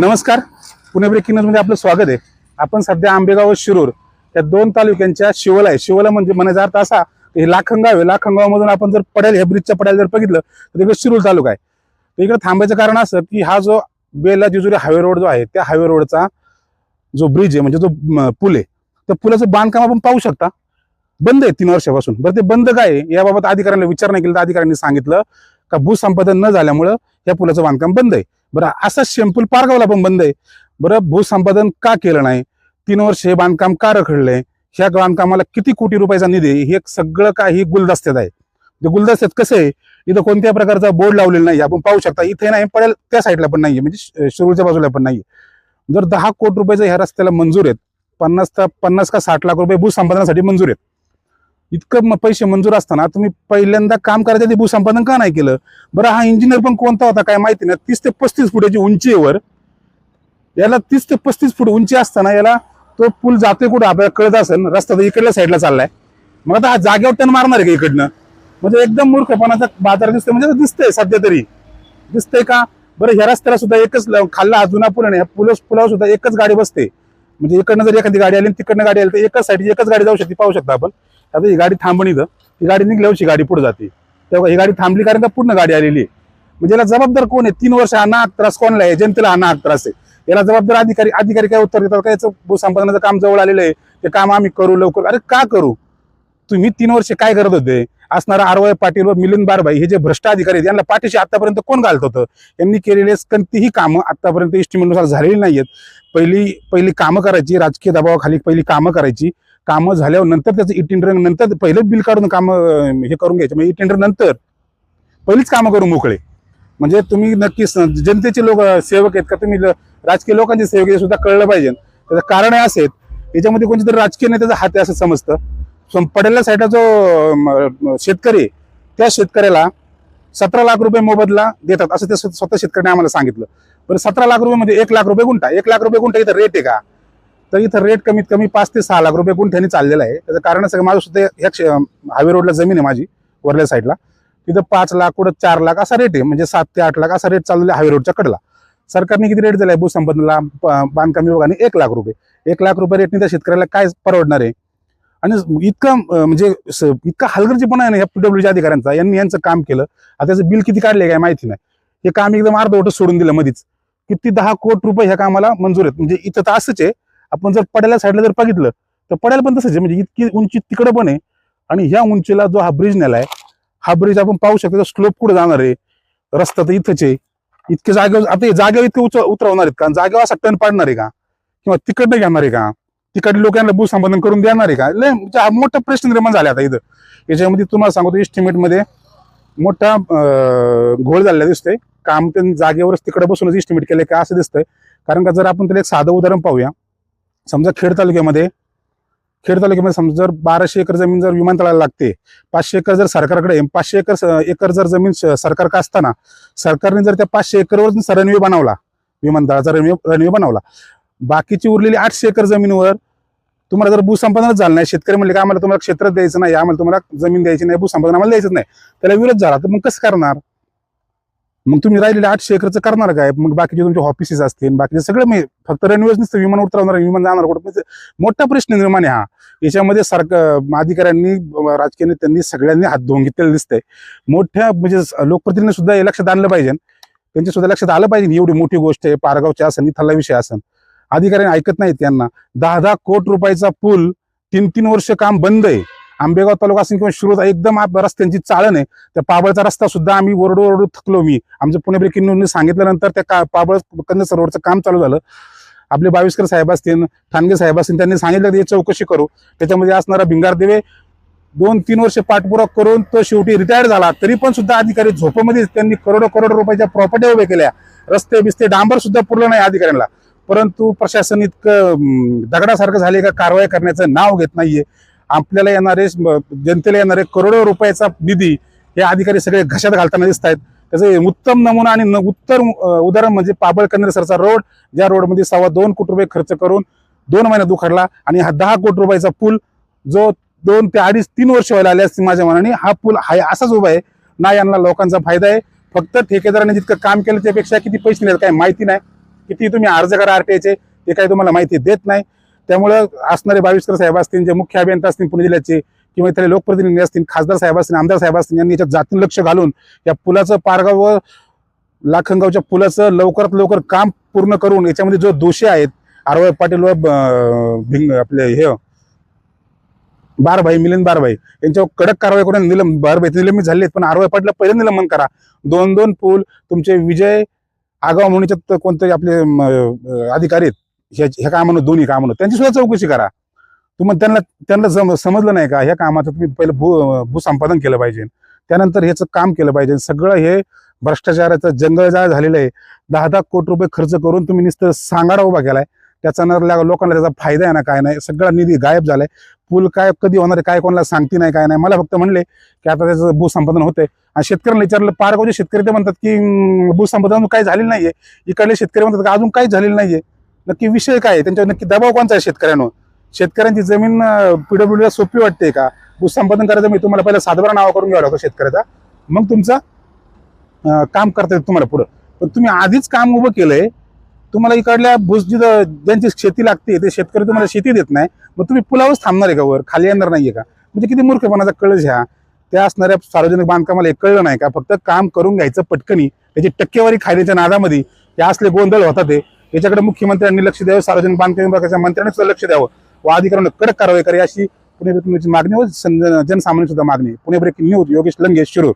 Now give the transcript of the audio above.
नमस्कार. पुणे ब्रेकिंग न्यूजमध्ये आपलं स्वागत आहे. आपण सध्या आंबेगाव व शिरूर या दोन तालुक्यांच्या शिवला आहे शिवला म्हणजे म्हणायचा अर्थ असा की हे लाखनगाव आहे. लाखनगावमधून आपण जर पडेल ह्या ब्रिजच्या पडेल जर बघितलं तर तिकडे शिरूर तालुका आहे. तर इकडे थांबायचं कारण असं की हा जो बेला जेजुरी हायवे रोड जो आहे त्या हायवे रोडचा जो ब्रिज आहे म्हणजे जो पूल आहे त्या पुलाचं बांधकाम आपण पाहू शकता. बंद आहे तीन वर्षापासून. बरं ते बंद काय आहे याबाबत अधिकाऱ्यांना विचार नाही केला तर अधिकाऱ्यांनी सांगितलं का भूसंपादन न झाल्यामुळं या पुलाचं बांधकाम बंद आहे. बरं असा शेम्पूल पारगावला पण बंद आहे. बरं भूसंपादन का केलं नाही? तीन वर्ष हे बांधकाम का रखडलंय? ह्या बांधकामाला किती कोटी रुपयाचा निधी आहे, हे सगळं काही गुलदस्त्यात आहे. ते गुलदस्त्यात कसं आहे? इथं कोणत्या प्रकारचा बोर्ड लावलेला नाही. आपण पाहू शकता इथे नाही पडेल त्या साईडला पण नाहीये. म्हणजे शिरूरच्या बाजूला पण नाहीये. जर दहा कोटी रुपयाचा ह्या रस्त्याला मंजूर आहेत पन्नास पन्नास का साठ लाख रुपये भूसंपादनासाठी मंजूर आहेत. इतकं पैसे मंजूर असताना तुम्ही पहिल्यांदा काम करायच्या आधी भूसंपादन का नाही केलं? बरं हा इंजिनियर पण कोणता होता काय माहिती नाही. तीस ते पस्तीस फुटाची उंचीवर याला तीस ते पस्तीस फूट उंची असताना याला तो पूल जातोय कुठं? आपल्याला कळत असेल रस्ता तर इकडल्या साईडला चाललाय. मग आता हा जागेवर टन मारणार आहे का इकडनं? म्हणजे एकदम मूर्खपणाचा बाजार दिसतोय म्हणजे दिसतंय सध्या तरी. दिसतंय का? बरं ह्या रस्त्याला सुद्धा एकच ल- खाल्ला हा जुना पूल आहे ह्या पुल पुलावर सुद्धा एकच गाडी बसते. म्हणजे इकडनं जर एखादी गाडी आली आणि तिकडनं गाडी आली तर एकच साईड एकच गाडी जाऊ शकते पाहू शकता आपण. आता ही गाडी थांबणी इथं. ही गाडी निघल्यावरची गाडी पुढे जाते. तेव्हा ही गाडी थांबली कारण का पूर्ण गाडी आलेली आहे. म्हणजे याला जबाबदार कोण आहे? तीन वर्ष हा त्रास कोणाला आहे? जनतेला हा त्रास आहे. याला जबाबदार अधिकारी अधिकारी काय उत्तर देतात? काय भू भूसंपादनाचं काम जवळ आलेलं आहे? ते काम आम्ही करू लवकर. अरे का करू? तुम्ही तीन वर्ष काय करत होते? असणारा आरवाय पाटील व मिलिंद बारबाई हे जे भ्रष्ट अधिकारी आहेत यांना पाठीशी आतापर्यंत कोण घालत होतं? यांनी केलेले कोणतीही कामं आतापर्यंत इस्टिमेटनुसार झालेली नाहीयेत. पहिली पहिली कामं करायची राजकीय दबावाखाली पहिली कामं करायची. कामं झाल्यावर नंतर त्याचं e इटेंडर नंतर पहिलं बिल काढून कामं हे करून घ्यायचे. म्हणजे इटेंडर e नंतर पहिलीच कामं करून मोकळे. म्हणजे तुम्ही नक्की जनतेचे लोक सेवक आहेत का? तुम्ही राजकीय लोकांचे सेवक हे सुद्धा कळलं पाहिजे. त्याचं कारण असे असेल याच्यामध्ये कोणते तरी राजकीय नेत्याचा हात आहे असं समजतं. सम- पडेल्या साईडला जो शेतकरी त्या शेतकऱ्याला सतरा लाख रुपये मोबदला देतात असं ते स्वतः शेतकऱ्याने आम्हाला सांगितलं. पण सतरा लाख रुपये म्हणजे एक लाख रुपये गुंठा. एक लाख रुपये गुंठा इथं रेट आहे का? तर इथं रेट कमीत कमी पाच ते सहा लाख रुपये गुंठ्याने चाललेला आहे. त्याचं कारण असं माझं सुद्धा ह्या हायवे रोडला जमीन आहे माझी वरल्या साईडला तिथं पाच लाख कुठं चार लाख असा रेट आहे. म्हणजे सात ते आठ लाख असा रेट चाललेला हायवे रोडच्या कडला. सरकारने किती रेट दिलाय? भूसंपन्नला बांधकाम विभागाने एक लाख रुपये. एक लाख रुपये रेटने त्या शेतकऱ्याला काय परवडणार आहे? आणि इतकं म्हणजे इतका हलगर्जीपणा आहे ना या पीडब्ल्यूच्या अधिकाऱ्यांचा. यांनी यांचं काम केलं. आता त्याचं बिल किती काढले काय माहिती नाही. हे काम एकदम अर्धवट सोडून दिलं मध्येच किती दहा कोटी रुपये ह्या कामाला मंजूर आहेत. म्हणजे इथं तर असंच आहे. आपण जर पड्याला साईडला जर बघितलं तर पड्याला पण तसंच आहे. म्हणजे इतकी उंची तिकडे पण आहे. आणि ह्या उंचीला जो हा ब्रिज नेलाय हा ब्रिज आपण पाहू शकतो. स्लोप कुठे जाणार आहे? रस्ता तर इथंच आहे. इतके जागेवर आता जागेवर इतके उच उतरवणार आहेत का? जागेवर असा टन पाडणार आहे का? किंवा तिकडनं घेणार आहे का? तिकडे लोकांना भूसंपादन करून देणार आहे का? म्हणजे हा मोठा प्रश्न निर्माण झाला आता इथं. याच्यामध्ये तुम्हाला सांगतो इस्टिमेटमध्ये मध्ये मोठा घोळ झालेला दिसतोय. काम त्या जागेवरच तिकडे बसूनच इस्टिमेट केलंय का असं दिसतंय. कारण का जर आपण त्याला एक साधं उदाहरण पाहूया. समजा खेड तालुक्यामध्ये खेड तालुक्यामध्ये समजा जर बाराशे एकर जमीन जर विमानतळाला लागते पाचशे एकर जर सरकारकडे पाचशे एकर एकर जर जमीन सरकार सरकारकडे असताना सरकारने जर त्या पाचशे एकरवर रनवे बनवला विमानतळाचा रनवे रनवे बनवला बाकीची उरलेली आठशे एकर जमीनवर तुम्हाला जर भूसंपादनच झालं नाही शेतकरी म्हणले का आम्हाला तुम्हाला क्षेत्र द्यायचं नाही आम्हाला तुम्हाला जमीन द्यायची नाही भूसंपादन आम्हाला द्यायचं नाही त्याला विरोध झाला तर मग कसं करणार? मग तुम्ही राहिलेले आठशे एकरचं करणार काय? मग बाकीचे तुमचे ऑफिसेस असतील बाकीचे सगळं मी फक्त रनवेज नसतं विमान उतरवणार विमान जाणार कुठं? म्हणजे मोठा प्रश्न निर्माण आहे हा. याच्यामध्ये सरकार अधिकाऱ्यांनी राजकीय नेत्यांनी सगळ्यांनी हात धुवून घेतलेलं दिसतंय. मोठ्या म्हणजे लोकप्रतिनिधी सुद्धा हे लक्षात आणलं पाहिजे. त्यांच्या सुद्धा लक्षात आलं पाहिजे एवढी मोठी गोष्ट आहे पारगावची आसन इथला विषय आसन अधिकाऱ्यांनी ऐकत नाहीत त्यांना दहा दहा कोटी रुपयाचा पूल तीन तीन वर्ष काम बंद आहे. आंबेगाव तालुका असेल किंवा शिरोळ एकदम रस्त्यांची चाळण आहे. त्या पाबळचा रस्ता सुद्धा आम्ही ओरडू ओरडू थकलो मी. आमच्या पुणे ब्रेकिंग न्यूजने सांगितल्यानंतर त्या का पाबळ कन्या सरोवरचं काम चालू झालं. आपले बाविस्कर साहेब असतील ठाणगे साहेब असतील त्यांनी सांगितलं की चौकशी करू. त्याच्यामध्ये असणारा भिंगार देवे दोन तीन वर्ष पाठपुरावा करून तो शेवटी रिटायर झाला. तरी पण सुद्धा अधिकारी झोपेमध्ये त्यांनी करोडो करोडो रुपयाच्या प्रॉपर्टी उभ्या केल्या. रस्ते बिस्ते डांबर सुद्धा पुरलं नाही अधिकाऱ्यांना. परंतु प्रशासन इतकं दगडासारखं झाले का? कारवाई करण्याचं नाव घेत नाहीये. आपल्याला येणारे जनतेला येणारे करोडो रुपयाचा निधी हे अधिकारी सगळे घशात घालताना दिसत आहेत त्याचं उत्तम नमुना आणि न- उदाहरण म्हणजे पाबळ सरचा रोड ज्या रोडमध्ये सव्वा दोन कोटी रुपये खर्च करून दोन महिन्यात दुखडला आणि हा दहा कोटी रुपयाचा पूल जो दोन ते अडीच तीन वर्ष व्हायला आले असतील माझ्या मनाने हा पूल आहे असाच उभा आहे. ना यांना लोकांचा फायदा आहे. फक्त ठेकेदाराने जितकं काम केलं त्यापेक्षा किती पैसे दिले काय माहिती नाही. किती तुम्ही अर्ज करा आरटीआयचे ते काही तुम्हाला माहिती देत नाही. त्यामुळं असणारे बावीसकर साहेब असतील जे मुख्य अभियंता असतील पुणे जिल्ह्याचे किंवा इथले लोकप्रतिनिधी असतील खासदार साहेब असतील आमदार साहेब असतील यांनी याच्यात जातीन लक्ष घालून या पुलाचं पारगाव व लाखनगावच्या पुलाचं लवकरात लवकर काम पूर्ण करून याच्यामध्ये जो दोषी आहेत आरवाय पाटील व भिंग आपले हे बारभाई मिलिंद बारभाई यांच्यावर कडक कारवाई करून निलंब बारभाई निलंबित झाले पण आरवाय पाटीलला पहिलं निलंबन करा. दोन दोन पूल तुमचे विजय आगाव म्हणून कोणते आपले अधिकारी आहेत ह्या ह्या कामानं दोन्ही कामानं. त्यांची सुद्धा चौकशी करा. तुम्ही त्यांना त्यांना समजलं नाही का? ह्या कामाचं तुम्ही पहिलं भू भूसंपादन केलं पाहिजे. त्यानंतर ह्याचं काम केलं पाहिजे. सगळं हे भ्रष्टाचाराचं जंगलजाळ झालेलं आहे. दहा दहा कोटी रुपये खर्च करून तुम्ही नुसतं सांगाडा उभा केलाय. त्याचा न लोकांना त्याचा फायदा आहे ना काय नाही. सगळा निधी गायब झालाय. पूल काय कधी होणार आहे काय कोणाला सांगती नाही काय नाही. मला फक्त म्हणले की आता त्याचं भूसंपादन होतंय. आणि शेतकऱ्यांना विचारलं पारगावचे शेतकरी ते म्हणतात की भूसंपादन काही झालेलं नाहीये. इकडले शेतकरी म्हणतात अजून काही झालेलं नाहीये. नक्की विषय काय आहे? त्यांच्यावर नक्की दबाव कोणचा आहे शेतकऱ्यांवर? शेतकऱ्यांची जमीन पीडब्ल्यूडीला सोपी वाटते का? भूसंपादन करायचं मी तुम्हाला पहिला सातबारा नावा करून घ्यावं लागतो शेतकऱ्याचा. मग तुमचा काम करता येतं तुम्हाला पुढं. पण तुम्ही आधीच काम उभं केलंय तुम्हाला इकडल्या भूस जिथं ज्यांची शेती लागते ते शेतकरी तुम्हाला शेती देत नाही. मग तुम्ही पुलावरच थांबणार आहे का वर? खाली येणार नाहीये का? म्हणजे किती मूर्खपणाचा कळ घ्या त्या असणाऱ्या सार्वजनिक बांधकामाला हे कळलं नाही का? फक्त काम करून घ्यायचं पटकनी. त्याची टक्केवारी खाण्याच्या नादामध्ये. हे असले गोंधळ होतात ते याच्याकडे मुख्यमंत्र्यांनी लक्ष द्यावं सार्वजनिक बांधकाम विभागाच्या मंत्र्यांनी सुद्धा लक्ष द्यावं. व अधिकाऱ्यांना कडक कारवाई करावी अशी पुणे ब्रेकिंग न्यूजची मागणी व जनसामान्य सुद्धा मागणी. Pune breaking news Yogesh Lange Shirur.